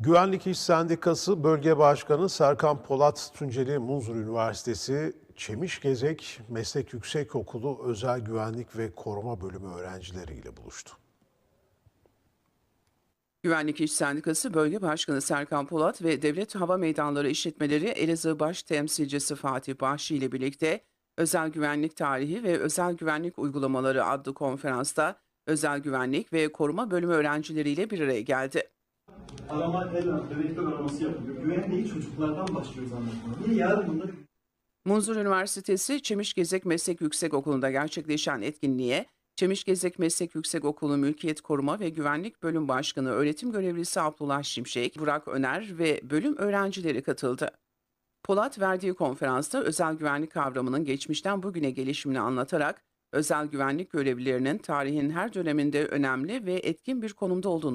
Güvenlik İş Sendikası Bölge Başkanı Serkan Polat Tunceli Muzur Üniversitesi Çemişgezek Meslek Yüksekokulu Özel Güvenlik ve Koruma Bölümü öğrencileriyle buluştu. Güvenlik İş Sendikası Bölge Başkanı Serkan Polat ve Devlet Hava Meydanları İşletmeleri Elazığ Baş Temsilcisi Fatih Bahşi ile birlikte Özel Güvenlik Tarihi ve Özel Güvenlik Uygulamaları adlı konferansta Özel Güvenlik ve Koruma Bölümü öğrencileriyle bir araya geldi. Arama, el dedektör araması yapılıyor. Güvenliği çocuklardan başlıyoruz anlatmaya. Niye yarın bunları Munzur Üniversitesi Çemişgezek Meslek Yüksekokulu'nda gerçekleşen etkinliğe Çemişgezek Meslek Yüksekokulu Mülkiyet Koruma ve Güvenlik Bölüm Başkanı Öğretim Görevlisi Abdullah Şimşek, Burak Öner ve bölüm öğrencileri katıldı. Polat verdiği konferansta özel güvenlik kavramının geçmişten bugüne gelişimini anlatarak özel güvenlik görevlilerinin tarihin her döneminde önemli ve etkin bir konumda olduğunu